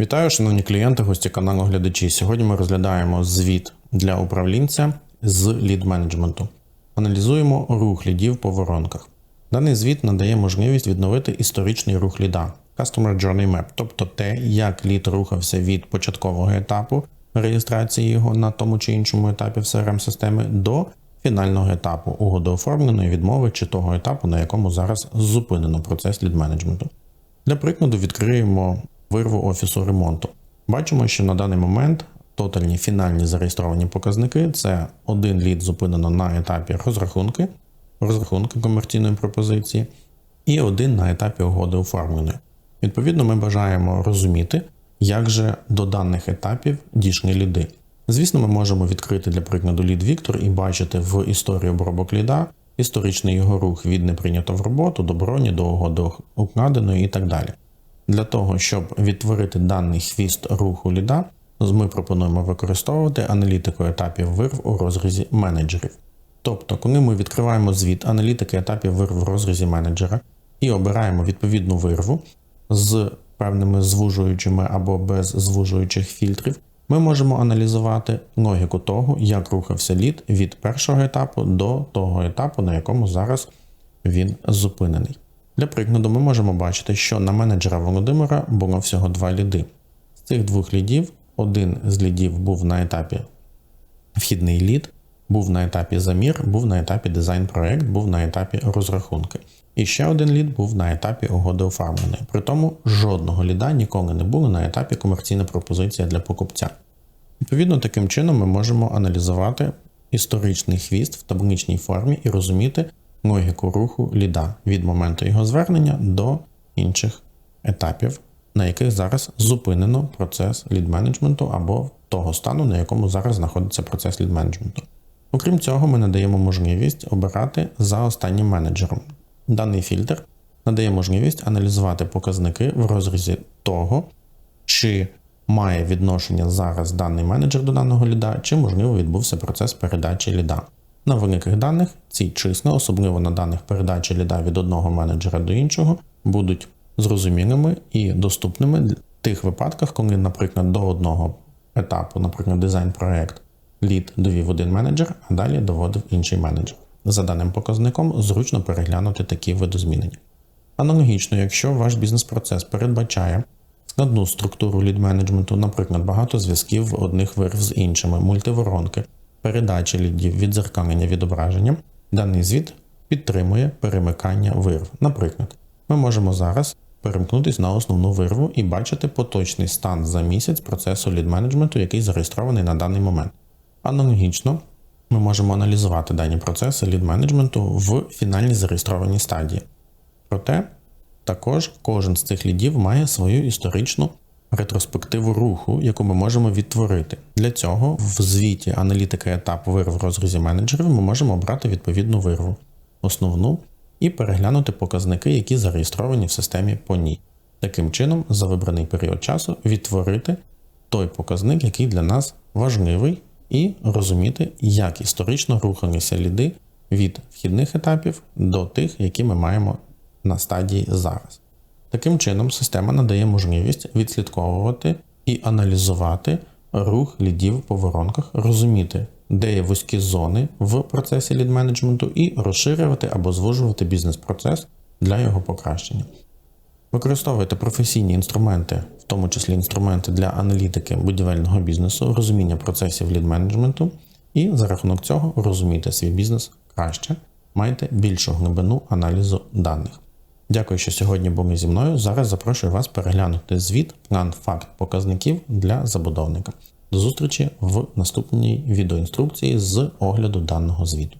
Вітаю, шановні клієнти, гості каналу глядачі. Сьогодні ми розглядаємо звіт для управлінця з лід менеджменту. Аналізуємо рух лідів по воронках. Даний звіт надає можливість відновити історичний рух ліда Customer Journey Map, тобто те, як лід рухався від початкового етапу реєстрації його на тому чи іншому етапі в crm системи до фінального етапу угодооформленої відмови чи того етапу, на якому зараз зупинено процес лід менеджменту. Для прикладу відкриємо вирву офісу ремонту. Бачимо, що на даний момент тотальні фінальні зареєстровані показники це один лід зупинено на етапі розрахунки, розрахунки комерційної пропозиції, і один на етапі угоди оформленої. Відповідно, ми бажаємо розуміти, як же до даних етапів дійшли ліди. Звісно, ми можемо відкрити для прикладу лід Віктор і бачити в історії обробок ліда історичний його рух від неприйнято в роботу до броні, до угоди укладеної і так далі. Для того, щоб відтворити даний хвіст руху ліда, ми пропонуємо використовувати аналітику етапів вирв у розрізі менеджерів. Тобто, коли ми відкриваємо звіт аналітики етапів вирв в розрізі менеджера і обираємо відповідну вирву з певними звужуючими або без звужуючих фільтрів, ми можемо аналізувати логіку того, як рухався лід від першого етапу до того етапу, на якому зараз він зупинений. Для прикладу, ми можемо бачити, що на менеджера Володимира було всього два ліди. З цих двох лідів один з лідів був на етапі вхідний лід, був на етапі замір, був на етапі дизайн-проект, був на етапі розрахунки. І ще один лід був на етапі угоди оформленої. При тому жодного ліда ніколи не було на етапі комерційна пропозиція для покупця. Відповідно, таким чином ми можемо аналізувати історичний хвіст в табличній формі і розуміти логіку руху ліда від моменту його звернення до інших етапів, на яких зараз зупинено процес лід-менеджменту або того стану, на якому зараз знаходиться процес лід-менеджменту. Окрім цього, ми надаємо можливість обирати за останнім менеджером. Даний фільтр надає можливість аналізувати показники в розрізі того, чи має відношення зараз даний менеджер до даного ліда, чи можливо відбувся процес передачі ліда. На великих даних ці числа, особливо на даних передачі ліда від одного менеджера до іншого, будуть зрозумілими і доступними в тих випадках, коли, наприклад, до одного етапу, наприклад, дизайн-проект, лід довів один менеджер, а далі доводив інший менеджер. За даним показником зручно переглянути такі видозмінення. Аналогічно, якщо ваш бізнес-процес передбачає складну структуру лід-менеджменту, наприклад, багато зв'язків одних вирв з іншими, мультиворонки, передачі лідів, відзеркалення відображення, даний звіт підтримує перемикання вирв. Наприклад, ми можемо зараз перемкнутися на основну вирву і бачити поточний стан за місяць процесу лід-менеджменту, який зареєстрований на даний момент. Аналогічно, ми можемо аналізувати дані процеси лід-менеджменту в фінальній зареєстрованій стадії. Проте, також кожен з цих лідів має свою історичну ретроспективу руху, яку ми можемо відтворити. Для цього в звіті аналітика етапу вирв в розрізі менеджерів ми можемо обрати відповідну вирву, основну, і переглянути показники, які зареєстровані в системі по ній. Таким чином, за вибраний період часу відтворити той показник, який для нас важливий, і розуміти, як історично рухалися ліди від вхідних етапів до тих, які ми маємо на стадії зараз. Таким чином, система надає можливість відслідковувати і аналізувати рух лідів по воронках, розуміти, де є вузькі зони в процесі лід-менеджменту, і розширювати або звужувати бізнес-процес для його покращення. Використовуйте професійні інструменти, в тому числі інструменти для аналітики будівельного бізнесу, розуміння процесів лід-менеджменту, і за рахунок цього розумійте свій бізнес краще, майте більшу глибину аналізу даних. Дякую, що сьогодні були зі мною. Зараз запрошую вас переглянути звіт, план факт показників для забудовника. До зустрічі в наступній відеоінструкції з огляду даного звіту.